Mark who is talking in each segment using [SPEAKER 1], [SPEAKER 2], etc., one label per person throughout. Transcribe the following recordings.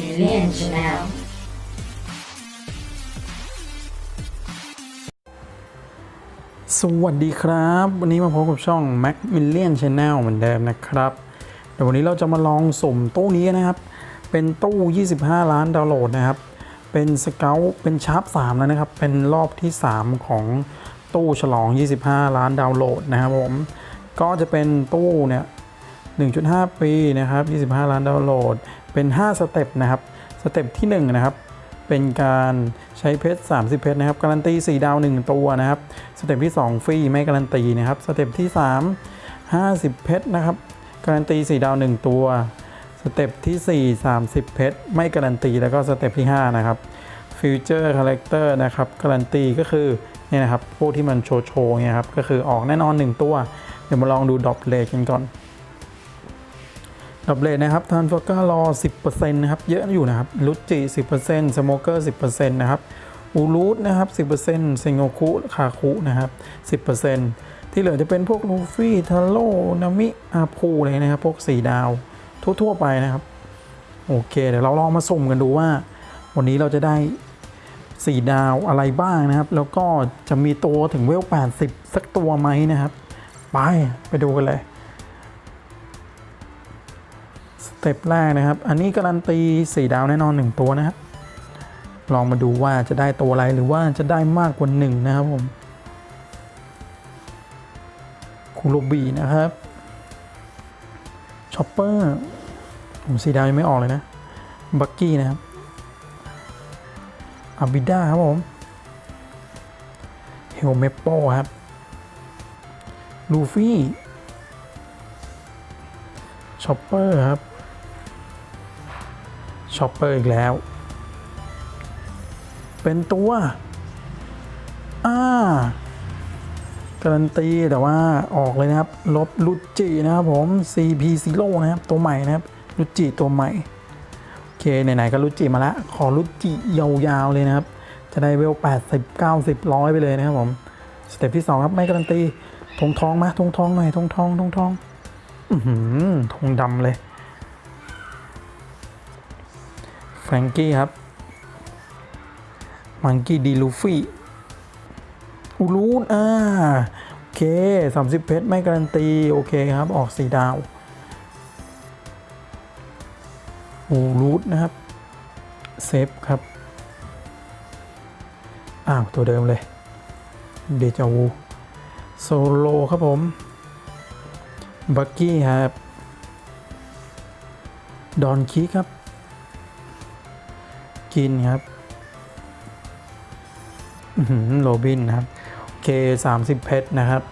[SPEAKER 1] Million Chanel
[SPEAKER 2] สวัสดีครับ วันนี้มาพบกับช่อง Mac Million Channel เหมือนเดิมนะครับเดี๋ยววันนี้เราจะมาลองสุ่มตู้นี้นะครับ เป็นตู้ 25 ล้านดาวน์โหลดนะครับ เป็นสเกลเป็นชาร์ป3แล้วนะครับ เป็นรอบที่ 3 ของตู้ฉลอง 25 ล้านดาวน์โหลดนะครับผม ก็จะเป็นตู้เนี่ย1.5 ปีนะครับ 25 ล้านดาวน์โหลด เป็น 5 สเต็ปนะครับ สเต็ปที่ 1 นะครับ เป็นการใช้เพชร 30 เพชรนะครับ การันตี 4 ดาว 1 ตัวนะครับ สเต็ปที่ 2 ฟรีไม่การันตีนะครับ สเต็ปที่ 3 50 เพชรนะครับ การันตี 4 ดาว 1 ตัว สเต็ปที่ 4 30 เพชรไม่การันตี แล้วก็สเต็ปที่ 5 นะครับฟิวเจอร์คาแรคเตอร์นะครับการันตีก็คือเนี่ยนะครับพวกที่มันโชว์โชว์เนี่ยครับก็คือออกแน่นอน 1 ตัว เดี๋ยวมาลองดูดรอปเลทกันก่อน ดอบเลทนะครับทานฟอก้ารอ 10%นะครับ เยอะอยู่นะครับลุจิ 10%สโมเกอร์ 10%นะครับ อูรูทนะครับ 10%เซงโงคุคาคุนะครับ 10%ที่เหลือจะเป็นพวกลูฟี่ทาโร่นามิ อาพูอะไรนะครับ พวก 4 ดาว ทั่ว ๆ ไปนะครับ โอเค เดี๋ยวเราลองมาสุ่มกันดูว่า วันนี้เราจะได้ 4 ดาวอะไรบ้างนะครับ แล้วก็จะมีตัวถึงเวล 80 สักตัวไหมนะครับ ไป ไปดูกันเลย เต็ปแรกนะครับ อันนี้การันตี4ดาวแน่นอน 1 ตัวนะครับ ลองมาดูว่าจะได้ตัวอะไรหรือว่าจะได้มากกว่า 1 นะครับผมคูโรบีนะครับชอปเปอร์ผมสีดาวยังไม่ออกเลยนะ บักกี้นะครับอาบิด้าครับผมเฮลเมโปครับลูฟี่ชอปเปอร์ครับ ชอปเปอร์อีกแล้ว เป็นตัวอ่าการันตีแต่ว่าออกเลยนะครับ ลบลุจินะครับผม CP Zero นะครับ ตัวใหม่นะครับ ลุจิตัวใหม่ โอเค ไหนๆก็ลุจิมาล้วขอลุจิยาวๆเลยนะครับ จะได้เวล 80 90ร้อยไปเลยนะครับผม สเต็ปที่ 2 ครับ ไม่การันตีธงทองมาธงทองหน่อยธงทองธงทอง อือหืองดำเลย แฟรงกี้ครับ มังกี้ดีลูฟี่อูรูนอ่าโอเค30เพชรไม่การันตี โอเคครับ ออกสีดาวอูรูดนะครับ เซฟครับ อ้าว ตัวเดิมเลย เดจาวู โซโลครับผม บักกี้ครับ ดอนคีครับ กินครับโรบินนะครับโอเค30เพชรนะครับ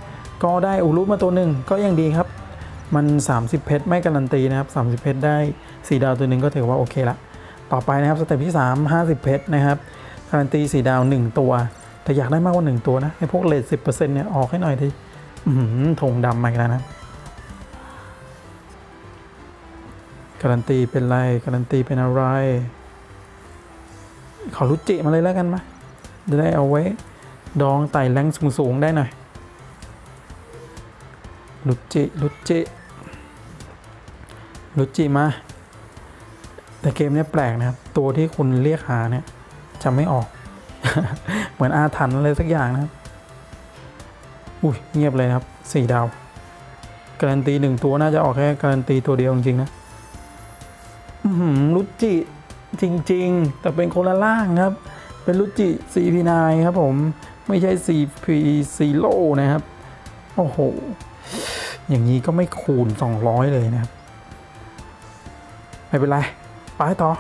[SPEAKER 2] ก็ได้อุลุมาตัวหนึ่งก็ยังดีครับ มัน 30 เพชรไม่การันตีนะครับ 30 เพชรได้ 4 ดาวตัวหนึ่งก็ถือว่าโอเคละต่อไปนะครับสเต็ปที่ 3 50 เพชรนะครับการันตี 4 ดาว 1 ตัว แต่อยากได้มากกว่า 1 ตัวนะไอ้พวกเลท10%เนี่ยออกให้หน่อยทีอื้อหือธงดำมาอีกแล้วนะการันตีเป็นไรการันตีเป็นอะไร ขอรุจิมาเลยแล้วกันมาจะได้เอาไว้ ดองไต่แรงสูงๆได้หน่อยรุจิรุจิรุจิมา แต่เกมนี้แปลกนะครับ ตัวที่คุณเรียกหาเนี่ยจะไม่ออก เหมือนอาถรรพ์อะไรสักอย่างนะครับ อุ้ยเงียบเลยครับสี่ดาว การันตีหนึ่งตัวน่าจะออกแค่การันตีตัวเดียวจริงๆนะอื้อหือรุจิ จริงๆ แต่เป็นคนละล่างครับ เป็นรุจิ CP9 ครับผม ไม่ใช่ CP Zero นะครับ โอ้โห อย่างนี้ก็ไม่คูณ 200 เลยนะครับ ไม่เป็นไร ไปต่อ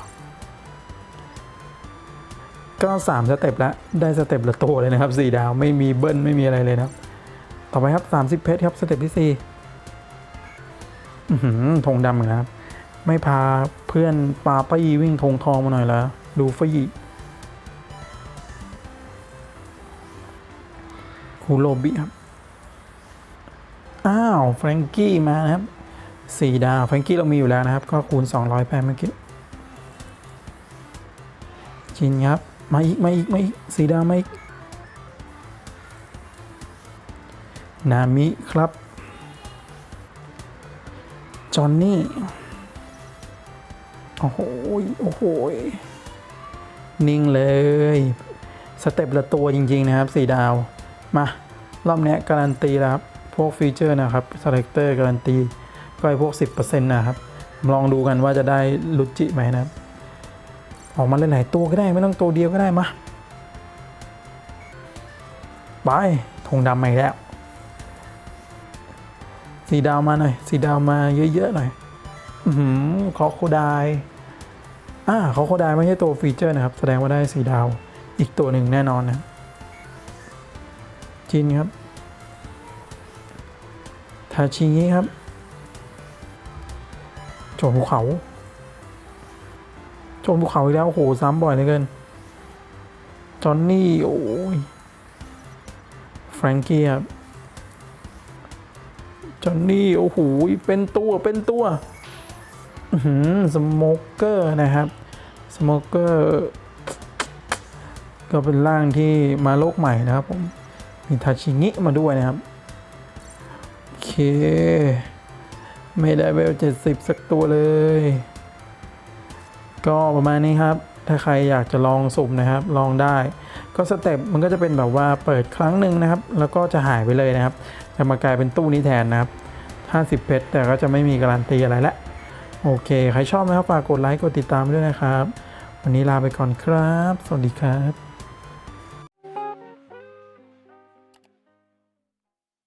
[SPEAKER 2] ก็ 3 สเต็ปแล้ว ได้สเต็ปละตัวเลยนะครับ 4 ดาว ไม่มีเบิ้ล ไม่มีอะไรเลยนะครับ ต่อไปครับ 30 เพชรครับ สเต็ปที่4อือหือธงดำนกันครับ ไม่พา พื่อนปาปี้วิ่งธงทองมาหน่อยแล้วดูฟี่คูโรบิครับ อ้าว แฟรงกี้มานะครับสี่ดาว แฟรงกี้เรามีอยู่แล้วนะครับ ก็คูณ 200ไปเมื่อกี้ชินครับ มาอีก มาอีก มาอีกสี่ดาวมาอีก นามิครับ จอห์นนี่ อโอ้โหโอ้โหนิ่งเลย สเต็ปละตัวจริง ๆ นะครับสี่ดาว มา รอบนี้การันตีแล้วครับ พวกฟีเจอร์นะครับ s เล e เตอร์การันตี ก็ไอพวก 10%นะครับ ลองดูกันว่าจะได้ลุจิไหมนะครับ ออกมาหลายๆตัวก็ได้ไม่ต้องตัวเดียวก็ได้มาไปธงดำมาอีกแล้วสีดาวมาหน่อยสีดาวมาเยอะๆหน่อย อือหือคอโคได อ่าคอโคไดไม่ใช่ตัวฟีเจอร์นะครับ แสดงว่าได้สีดาวอีกตัวหนึ่งแน่นอนนะจินครับทาชิงิครับโจมภูเขาโจมภูเขาอีกแล้ว โอ้โห ซ้ำบ่อยเหลือเกิน จอนนี่ โอ้ย แฟรงกี้ครับ จอนนี่ โอ้โห เป็นตัว เป็นตัว สโมเกอร์นะครับ สโมเกอร์ ก็เป็นร่างที่มาโลกใหม่นะครับผม มีทาชิงิมาด้วยนะครับ โอเค ไม่ได้เวลเจ็ดสิบสักตัวเลย ก็ประมาณนี้ครับถ้าใครอยากจะลองสุ่มนะครับ ลองได้ ก็สเต็ปมันก็จะเป็นแบบว่าเปิดครั้งหนึ่งนะครับ แล้วก็จะหายไปเลยนะครับ จะมากลายเป็นตู้นี้แทนนะครับ 50เพชรแต่ก็จะไม่มีการันตีอะไรละ โอเค ใครชอบนะครับฝากกดไลค์ กดติดตามด้วยนะครับ วันนี้ลาไปก่อนครับ สวัสดีครับ